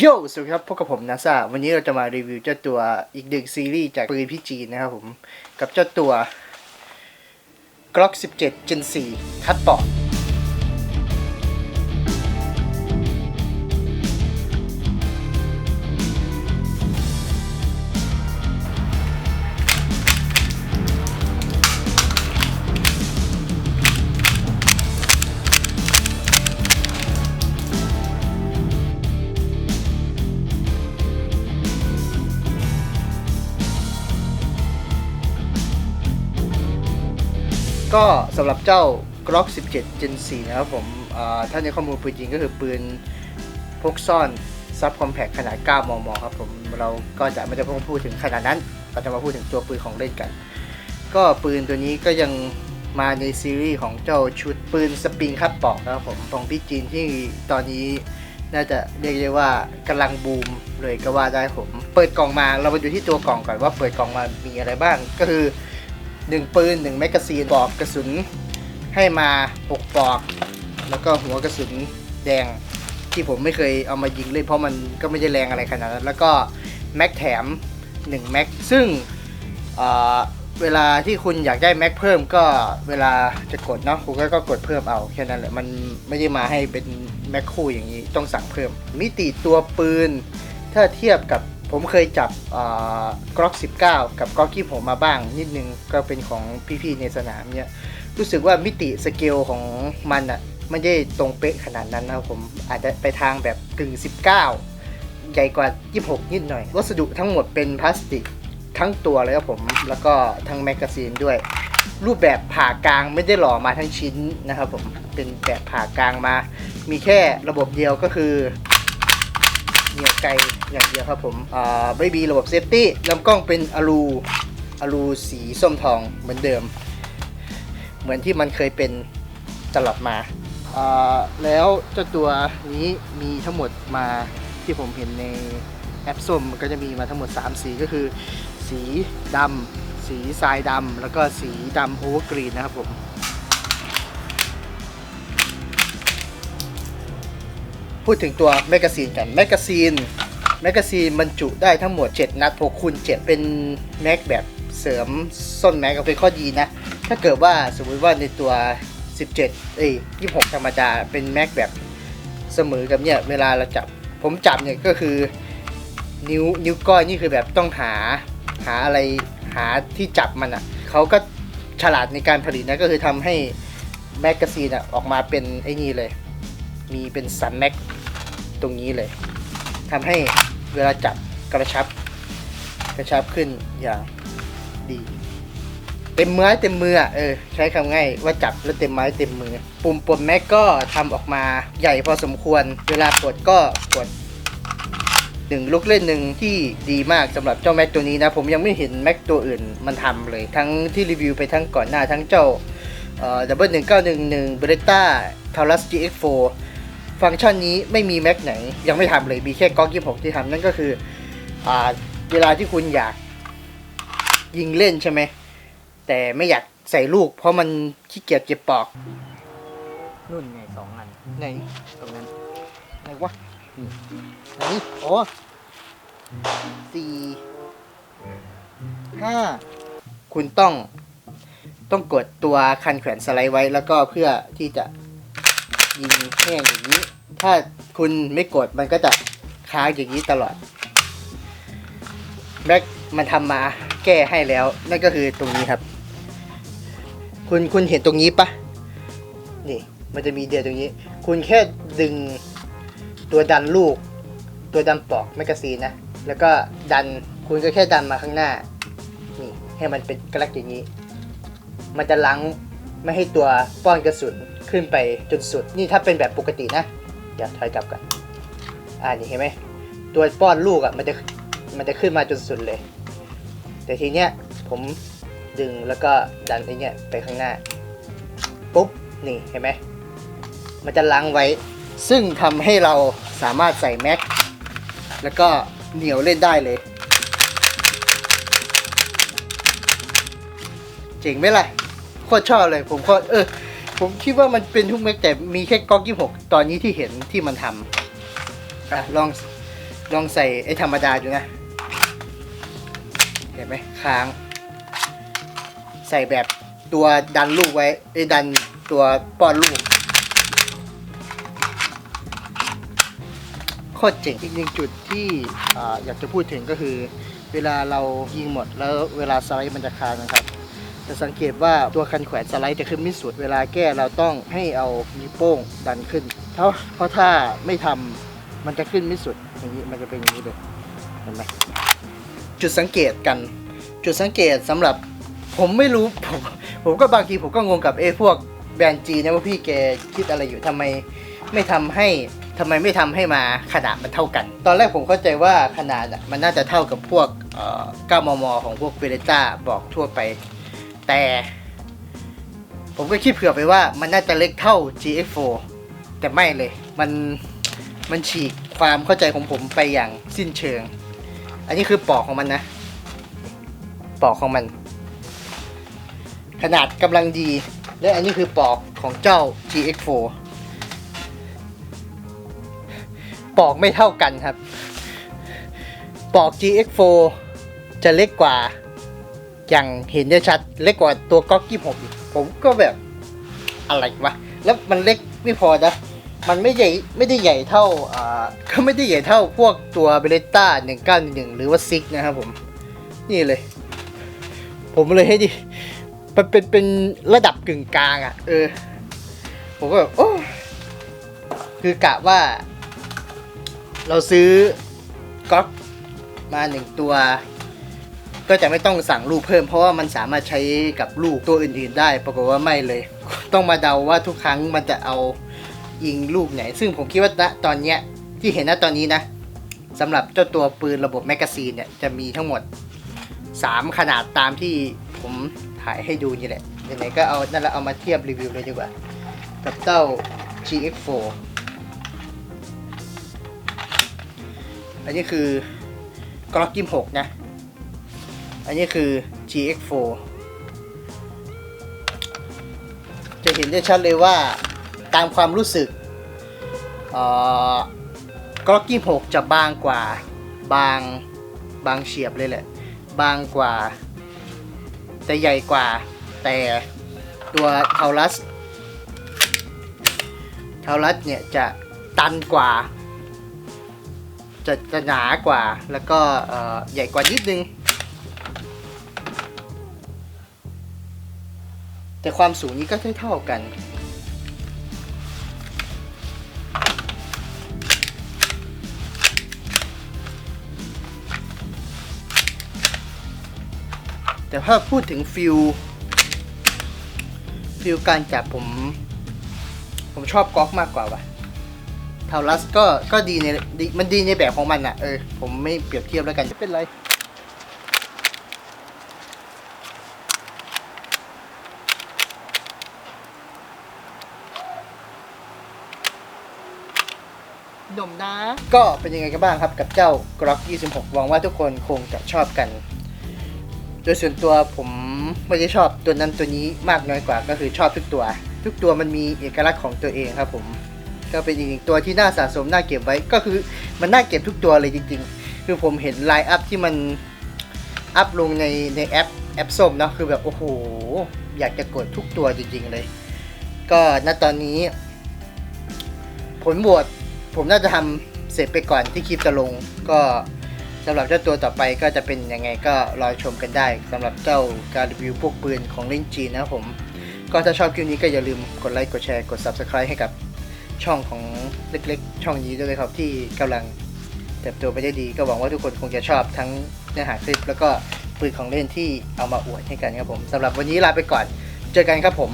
โยสวัสดีครับพบกับผมนาซาวันนี้เราจะมารีวิวเจ้าตัวอีกหนึ่งซีรีส์จากปืนพี่จีนนะครับผม กับเจ้าตัว Glock 17 Gen 4 คัดปอด ก็สำหรับเจ้า Glock 17 Gen 4 นะครับผมอ่าถ้าในข้อมูลปืนจริงก็คือปืนพกซ่อนซับคอมแพคขนาด 9 มม ครับผม เราก็จะไม่ได้ต้องพูดถึงขนาดนั้น เราจะมาพูดถึงตัวปืนของเล่นกัน ก็ปืนตัวนี้ก็ยังมาในซีรีส์ของเจ้าชุดปืนสปริงคัดปอกนะครับผมของพี่จีนที่ตอนนี้น่าจะเรียกได้ว่ากำลังบูมเลยก็ว่าได้ผม เปิดกล่องมาเราไปดูที่ตัวกล่องก่อนว่าเปิดกล่องมามีอะไรบ้าง ก็คือ 1 ปืน 1 แมกกาซีนปลอกกระสุนให้มา 6 ปลอก แล้วก็หัวกระสุนแดงที่ผมไม่เคยเอามายิงเล่นเพราะมันก็ไม่ได้แรงอะไรขนาดนั้น แล้วก็แม็กแถม 1 แม็ก ซึ่งเเวลาที่คุณอยากได้แม็กเพิ่มก็เวลาจะกดเนาะคุณกก็กดเพิ่มเอาแค่นั้นแหละ มันไม่ได้มาให้เป็นแม็กคู่อย่างนี้ต้องสั่งเพิ่ม มิติตัวปืน ถ้าเทียบกับ ผมเคยจับกล็อก 19 กับกล็อกที่ผมมาบ้าง นิดนึงก็เป็นของพี่ๆในสนามเนี่ยรู้สึกว่ามิติสเกลของมันอะไม่ได้ตรงเป๊ะขนาดนั้นนะครับผมอาจจะไปทางแบบกึ่ง 19 ใหญ่กว่า 26 นิดหน่อย วัสดุทั้งหมดเป็นพลาสติกทั้งตัวเลยครับผม แล้วก็ทั้งแมกกาซีนด้วย รูปแบบผ่ากลางไม่ได้หล่อมาทั้งชิ้นนะครับผมเป็นแบบผ่ากลางมา มีแค่ระบบเดียวก็คือ เหนียวไกลอย่างเดียวครับผมอ่าไม่มีระบบเซฟตี้ลำกล้องเป็นอลูอลูสีส้มทองเหมือนเดิม เหมือนที่มันเคยเป็นตลอดมาอ่าแล้วเจ้าตัวนี้มีทั้งหมดมาที่ผมเห็นในแอปส้มก็จะมีมาทั้งหมด 3 สีก็คือ สีดำสีทรายดำแล้วก็สีดำโอเวอร์กรีนนะครับผม พูดถึงตัวแมกกาซีนกันแมกกาซีนแมกกาซีนบรรจุได้ทั้งหมด 7 นัด6คูณ7เป็นแม็กแบบเสริมส้นแม็กก็เป็นข้อดีนะ ถ้าเกิดว่าสมมติว่าในตัว 17 เอ้ย 26 ธรรมดาเป็นแม็กแบบเสมอกับเนี่ย เวลาเราจับ ผมจับเนี่ยก็คือ นิ้วนิ้วก้อยนี่คือแบบต้องหาหาอะไรหาที่จับมันอะ่ะเขาก็ฉลาดในการผลิตนะ ก็คือทำให้แมกกาซีนอะออกมาเป็นไอ้นี่เลย มีเป็นสันแม็ก ตรงนี้เลยทำให้เวลาจับกระชับ กระชับขึ้นอย่างดี เต็มไม้เต็มมือเออใช้คำง่ายว่าจับแล้วเต็มไม้เต็มมือ ปุ่มปลดแม็กก็ทำออกมาใหญ่พอสมควร เวลากดก็กดหนึ่งลูกเล่นหนึ่งที่ดีมากสำหรับเจ้าแม็กตัวนี้นะ ผมยังไม่เห็นแม็กตัวอื่นมันทำเลย ทั้งที่รีวิวไปทั้งก่อนหน้าทั้งเจ้าดับเบิลหนึ่งเก้าหนึ่งหนึ่งเบรต้าทารัส GX4 ฟั ฟังก์ชันนี้ไม่มีแม็กไหน ยังไม่ทำเลยมีแค่ก๊อกยี่หกที่ทำนั่นก็คืออ่าเวลาที่คุณอยากยิงเล่นใช่ไหมแต่ไม่อยากใส่ลูก เพราะมันขี้เกียจเก็บปอกนุ่นไงสองอันไหนตรงนั้นไหนวะไหนอ๋อสี่ห้าคุณต้อง ต้องกดตัวคันแขวนสไลด์ไว้แล้วก็เพื่อที่จะ ยิงแห้งอย่างนี้ ถ้าคุณไม่กดมันก็จะค้างอย่างนี้ตลอดแม็กมันทำมาแก้ให้แล้ว นั่นก็คือตรงนี้ครับ คุณคุณเห็นตรงนี้ปะนี่ มันจะมีเดียวตรงนี้ คุณแค่ดึงตัวดันลูก ตัวดันปลอกแมกกาซีนนะ แล้วก็ดันคุณก็แค่ดันมาข้างหน้า นี่ ให้มันเป็นกระลักอย่างนี้ มันจะล้าง ไม่ให้ตัวป้อนกระสุนขึ้นไปจนสุด นี่ถ้าเป็นแบบปกตินะ เดี๋ยวถอยกลับกันอ่านี่เห็นไหมตัวป้อนลูกอะมันจะมันจะขึ้นมาจนสุดเลย แต่ทีเนี้ยผมดึงแล้วก็ดันไอ้เนี้ยไปข้างหน้าปุ๊บนี่เห็นไหมมันจะล้างไว้ ซึ่งทำให้เราสามารถใส่แม็กแล้วก็เหนียวเล่นได้เลยเจ๋งไหมล่ะ โคตรชอบเลย ผมโคตรเออ ผมคิดว่ามันเป็นทุกแม็กแต่มีแค่ก๊อกยี่หกตอนนี้ที่เห็นที่มันทำอะลองลองใส่ไอ้ธรรมดาดูนะ เห็นไหมค้าง ใส่แบบตัวดันลูกไว้ไอ้ดันตัวป้อนลูกโคตรเจ๋งอีกหนึ่งจุดที่อ่าอยากจะพูดถึงก็คือ เวลาเรายิงหมดแล้วเวลาสไลด์มันจะค้างนะครับ จะสังเกตว่าตัวคันแขวนสไลด์จะขึ้นไม่สุด เวลาแก้เราต้องให้เอานิ้วโป้งดันขึ้นเพราะเพราะถ้าไม่ทำมันจะขึ้นไม่สุดอย่างนี้มันจะเป็นอย่างนี้เลยเห็นไหมจุดสังเกตกัน จุดสังเกตสำหรับผมไม่รู้ผมผมก็บางทีผมก็งงกับเอ้พวกแบรนด์จีนะว่าพี่แกคิดอะไรอยู่ทำไมไม่ทำให้ทำไมไม่ทำให้มาขนาดมันเท่ากัน ตอนแรกผมเข้าใจว่าขนาดมันน่าจะเท่ากับพวกเอ่อ9มม ของพวกเบเลต้าบอกทั่วไป แต่ ผมก็คิดเผื่อไปว่ามันน่าจะเล็กเท่า GX4 แต่ไม่เลย มันมันฉีกความเข้าใจของผมไปอย่างสิ้นเชิง อันนี้คือปอกของมันนะ ปอกของมัน ขนาดกำลังดี และอันนี้คือปอกของเจ้า GX4 ปอกไม่เท่ากันครับ ปอก GX4 จะเล็กกว่า อย่างเห็นได้ชัดเล็กกว่าตัวก๊อกกี้ผมอีกผมก็แบบอะไรวะแล้วมันเล็กไม่พอนะมันไม่ใหญ่ไม่ได้ใหญ่เท่าอ่าก็ไม่ได้ใหญ่เท่าพวกตัวเบเลต้า1911หรือว่าซิกนะครับผมนี่เลย ผมเลยให้ดิมันเป็นเป็นระดับกึ่งกลางอะ่ะ เออ ผมก็แบบโอ้คือกะว่า เราซื้อก๊อกมาหนึ่งตัว ก็จะไม่ต้องสั่งลูกเพิ่ม เพราะว่ามันสามารถใช้กับลูกตัวอื่นๆได้ ปรากฏว่าไม่เลย ต้องมาเดาว่าทุกครั้งมันจะเอายิงลูกไหน ซึ่งผมคิดว่าณตอนเนี้ยที่เห็นณตอนนี้นะสำหรับเจ้าตัวปืนระบบแมกกาซีนเนี่ยจะมีทั้งหมด 3 ขนาดตามที่ผมถ่ายให้ดูนี่แหละยังไงก็เอานั่นละเอามาเทียบรีวิวเลยดีกว่า กับเจ้า GX4 อันนี้คือกล็อกกิม6นะ นนี้คือ GX4 จะเห็นได้ชัดเลยว่าตามความรู้สึกกล็อกกี้6จะบางกว่าบางบางเฉียบเลยแหละ บางกว่า แต่ใหญ่กว่า แต่ตัวเทาลัสเทาลัสเนี่ยจะตันกว่า จะจะหนากว่า แล้วก็ใหญ่กว่านิดนึง แต่ความสูงนี้ก็เท่ากัน แต่ถ้าพูดถึงฟิลฟิลการจับผม ผมชอบก๊อกมากกว่าว่ะทาลัสก็ก็ดีในดีมันดีในแบบของมันอะเออ ผมไม่เปรียบเทียบแล้วกันจะเป็นไร ดมนะ ก็เป็นยังไงกันบ้างครับกับเจ้า Glock 26หวังว่าทุกคนคงจะชอบกัน โดยส่วนตัวผมไม่ได้ชอบตัวนั้นตัวนี้มากน้อยกว่าก็คือชอบทุกตัว ทุกตัวมันมีเอกลักษณ์ของตัวเองครับผม ก็เป็นอีกหนึ่งตัวที่น่าสะสมน่าเก็บไว้ก็คือมันน่าเก็บทุกตัวเลยจริง ๆ คือผมเห็นไลน์อัพที่มันอัพลงในในแอปแอปส้มเนาะคือแบบโอ้โหอยากจะกดทุกตัวจริงๆเลย ก็ณตอนนี้ ผลโหวต ผมน่าจะทำเสร็จไปก่อนที่คลิปจะลง ก็สำหรับเจ้าตัวต่อไปก็จะเป็นยังไงก็รอชมกันได้สำหรับเจ้าการรีวิวพวกปืนของเล่นจีนนะผม ก็ถ้าชอบคลิปนี้ก็อย่าลืมกดไลค์กดแชร์กด Subscribe ให้กับช่องของเล็กๆ ช่องนี้ด้วยครับที่กำลังเติบโตไปได้ดี ก็หวังว่าทุกคนคงจะชอบทั้งเนื้อหาคลิป แล้วก็ปืนของเล่นที่เอามาอวดให้กันครับผมสำหรับวันนี้ลาไปก่อน เจอกันครับผม